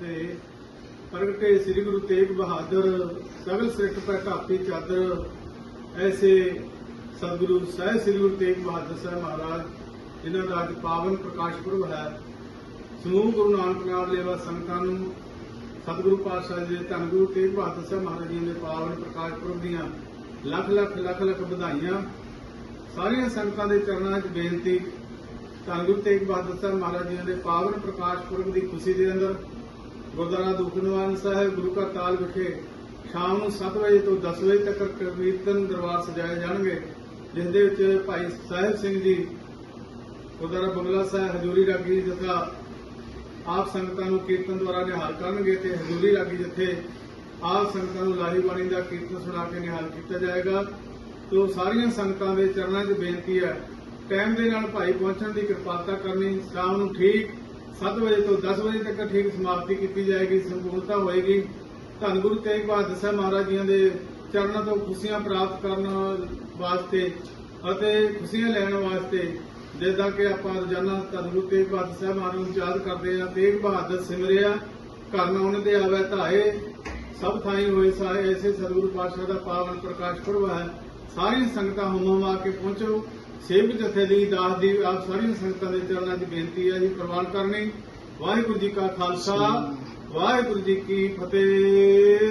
ਤੇ ਪ੍ਰਗਟੇ ਸ੍ਰੀ ਗੁਰੂ ਤੇਗ ਬਹਾਦਰ ਸਗਲ ਸਿੱਖ ਪੈ ਢਾਪੀ ਚਾਦਰ, ਐਸੇ ਸਤਿਗੁਰੂ ਸਾਹਿਬ ਸ੍ਰੀ ਗੁਰੂ ਤੇਗ ਬਹਾਦਰ ਸਾਹਿਬ ਮਹਾਰਾਜ, ਜਿਨ੍ਹਾਂ ਦਾ ਅੱਜ ਪਾਵਨ ਪ੍ਰਕਾਸ਼ ਪੁਰਬ ਹੈ। ਸਮੂਹ ਗੁਰੂ ਨਾਨਕ ਨਾਮ ਲੇਵਾ ਸੰਗਤਾਂ ਨੂੰ ਸਤਿਗੁਰੂ ਪਾਤਸ਼ਾਹ ਜੀ, ਧੰਨ ਗੁਰੂ ਤੇਗ ਬਹਾਦਰ ਸਾਹਿਬ ਮਹਾਰਾਜ ਜੀ ਦੇ ਪਾਵਨ ਪ੍ਰਕਾਸ਼ ਪੁਰਬ ਦੀਆਂ ਲੱਖ ਲੱਖ ਲੱਖ ਲੱਖ ਵਧਾਈਆਂ। ਸਾਰੀਆਂ ਸੰਗਤਾਂ ਦੇ ਚਰਨਾਂ 'ਚ ਬੇਨਤੀ, ਧੰਨ ਗੁਰੂ ਤੇਗ ਬਹਾਦਰ ਸਾਹਿਬ ਮਹਾਰਾਜ ਜੀ ਦੇ ਪਾਵਨ ਪ੍ਰਕਾਸ਼ ਪੁਰਬ ਦੀ ਖੁਸ਼ੀ ਦੇ ਅੰਦਰ ਗੁਰਦੁਆਰਾ ਦੁਖਨਿਵਾਰਨ ਸਾਹਿਬ ਗੁਰੂ ਕਾ ਤਾਲ ਵਿਖੇ ਸ਼ਾਮ ਨੂੰ 7 ਵਜੇ ਤੋਂ 10 ਵਜੇ ਤੱਕ ਕੀਰਤਨ ਦਰਬਾਰ ਸਜਾਏ ਜਾਣਗੇ ਜਿਸ ਦੇ ਵਿੱਚ ਭਾਈ ਸਾਹਿਬ ਸਿੰਘ ਜੀ, ਗੁਰਦੁਆਰਾ ਬੰਗਲਾ ਸਾਹਿਬ ਹਜੂਰੀ ਰਾਗੀ ਜਥਾ ਆਪ ਸੰਗਤਾਂ ਨੂੰ ਕੀਰਤਨ ਦੁਆਰਾ ਨਿਹਾਲ ਕਰਨਗੇ ਤੇ ਹਜੂਰੀ ਰਾਗੀ ਜਥੇ ਆਪ ਸੰਗਤਾਂ ਨੂੰ ਲਾਹੀ ਬਾਣੀ ਦਾ ਕੀਰਤਨ ਸੁਣਾ ਕੇ ਨਿਹਾਲ ਕੀਤਾ ਜਾਏਗਾ। ਤੋ ਸਾਰੀਆਂ ਸੰਗਤਾਂ ਦੇ ਚਰਨਾਂ 'ਚ ਬੇਨਤੀ ਹੈ, ਟਾਈਮ ਦੇ ਨਾਲ ਭਾਈ ਪਹੁੰਚਣ ਦੀ ਕਿਰਪਾਲਤਾ ਕਰਨੀ, ਸ਼ਾਮ ਨੂੰ ਠੀਕ 7 ਵਜੇ ਤੋਂ 10 ਵਜੇ ਤੱਕ ਠੀਕ ਸਮਾਪਤੀ ਕੀਤੀ ਜਾਏਗੀ, ਸੰਪੂਰਨਤਾ ਹੋਏਗੀ। ਧੰਨ ਗੁਰੂ ਤੇਗ ਬਹਾਦਰ ਸਾਹਿਬ ਮਹਾਰਾਜ ਜੀਆਂ ਦੇ ਚਰਨਾਂ ਤੋਂ ਖੁਸ਼ੀਆਂ ਪ੍ਰਾਪਤ ਕਰਨ ਵਾਸਤੇ ਅਤੇ ਖੁਸ਼ੀਆਂ ਲੈਣ ਵਾਸਤੇ ਜਿੱਦਾਂ ਕਿ ਆਪਾਂ ਰੋਜ਼ਾਨਾ ਧੰਨ ਗੁਰੂ ਤੇਗ ਬਹਾਦਰ ਸਾਹਿਬ ਮਹਾਰਾਜ ਨੂੰ ਯਾਦ ਕਰਦੇ ਆ ਤੇਗ ਬਹਾਦਰ ਸਿਮਰਿਆ, ਘਰ ਨਾ ਉਹਨਾਂ ਦੇ ਆਵੇ ਧਾਏ, ਸਭ ਥਾਈ ਹੋਏ ਸਾਏ ਐਸੇ ਸਤਿਗੁਰੂ ਪਾਤਸ਼ਾਹ ਦਾ ਪਾਵਨ ਪ੍ਰਕਾਸ਼ ਪੁਰਬ ਹੈ ਸਾਰੀਆਂ ਸੰਗਤਾਂ ਹੁਮ ਹੁਮ ਆ ਕੇ ਪਹੁੰਚੋ। ਸੇਵਕ ਜਥੇ ਦੀ ਦਾਸ ਦੀ ਆਪ ਸਾਰੀਆਂ ਸੰਗਤਾਂ ਦੇ ਚਰਨਾਂ 'ਚ ਬੇਨਤੀ ਹੈ ਜੀ ਪ੍ਰਵਾਨ ਕਰਨੀ। ਵਾਹਿਗੁਰੂ ਜੀ ਕਾ ਖਾਲਸਾ ਵਾਹਿਗੁਰੂ ਜੀ ਕੀ ਫਤਿਹ।